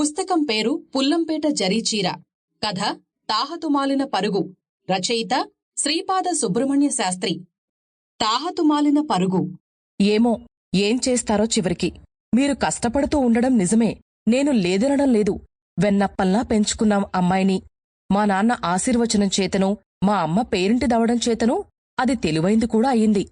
పుస్తకం పేరు పుల్లంపేట జరీచీర కథ తాహతుమాలిన పరుగు. రచయిత శ్రీపాద సుబ్రహ్మణ్య శాస్త్రి. తాహతుమాలిన పరుగు. ఏమో ఏం చేస్తారో చివరికి. మీరు కష్టపడుతూ ఉండడం నిజమే. నేను లేదనడం లేదు. వెన్నప్పల్లా పెంచుకున్నాం అమ్మాయిని. మా నాన్న ఆశీర్వచనం చేతను మా అమ్మ పేరింటి దవడం చేతను అది తెలివైంది కూడా అయింది.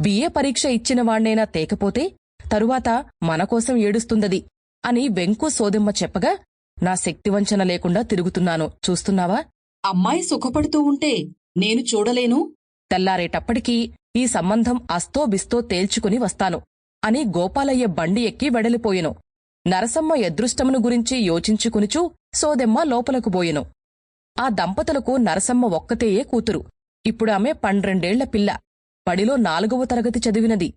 బిఏ పరీక్ష ఇచ్చిన వాణ్ణైనా తేకపోతే తరువాత మనకోసం ఏడుస్తుందది. అని వెంకు సోదెమ్మ చెప్పగా నా శక్తివంచన లేకుండా తిరుగుతున్నాను. చూస్తున్నావా? అమ్మాయి సుఖపడుతూ ఉంటే నేను చూడలేను? తెల్లారేటప్పటికీ ఈ సంబంధం అస్తో బిస్తో తేల్చుకుని వస్తాను అని గోపాలయ్య బండి ఎక్కి వెడలిపోయెను. నరసమ్మ ఎదృష్టమును గురించి యోచించుకునిచూ సోదెమ్మ లోపలకు బోయెను ఆ దంపతులకు నరసమ్మ ఒక్కతేయే కూతురు. ఇప్పుడామె పండ్రెండేళ్ళ పిల్ల. బడిలో నాలుగవ తరగతి చదివినది.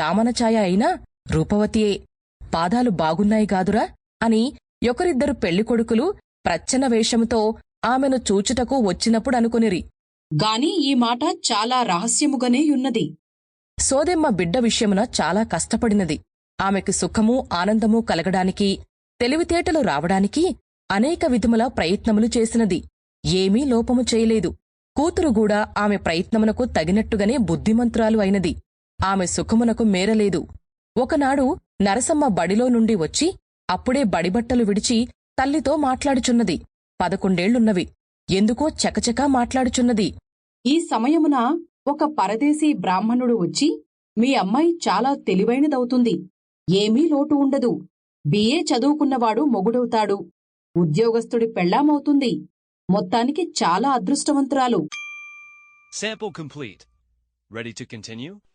చామనఛాయ అయినా రూపవతియే. పాదాలు బాగున్నాయి గాదురా అని ఒకరిద్దరు పెళ్ళికొడుకులు ప్రచ్ఛన్న వేషముతో ఆమెను చూచుటకు వచ్చినప్పుడు అనుకొనిరి. గాని ఈ మాట చాలా రహస్యముగానే యున్నది సోదెమ్మ బిడ్డ విషయమున చాలా కష్టపడినది. ఆమెకు సుఖము ఆనందము కలగడానికి తెలివితేటలు రావడానికి అనేక విధముల ప్రయత్నములు చేసినది. ఏమీ లోపము చేయలేదు. కూతురుగూడా ఆమె ప్రయత్నమునకు తగినట్టుగానే బుద్ధిమంతురాలు అయినది. ఆమె సుఖమునకు మేరలేదు. ఒకనాడు నరసమ్మ బడిలో నుండి వచ్చి అప్పుడే బడిబట్టలు విడిచి తల్లితో మాట్లాడుచున్నది. పదకొండేళ్ళున్నవి. ఎందుకో చకచకా మాట్లాడుచున్నది. ఈ సమయమున ఒక పరదేశీ బ్రాహ్మణుడు వచ్చి మీ అమ్మాయి చాలా తెలివైనదవుతుంది. ఏమీ లోటు ఉండదు. బిఏ చదువుకున్నవాడు మొగుడవుతాడు. ఉద్యోగస్తుడి పెళ్ళామవుతుంది మొత్తానికి చాలా అదృష్టవంతురాలు. Sample complete. Ready to continue?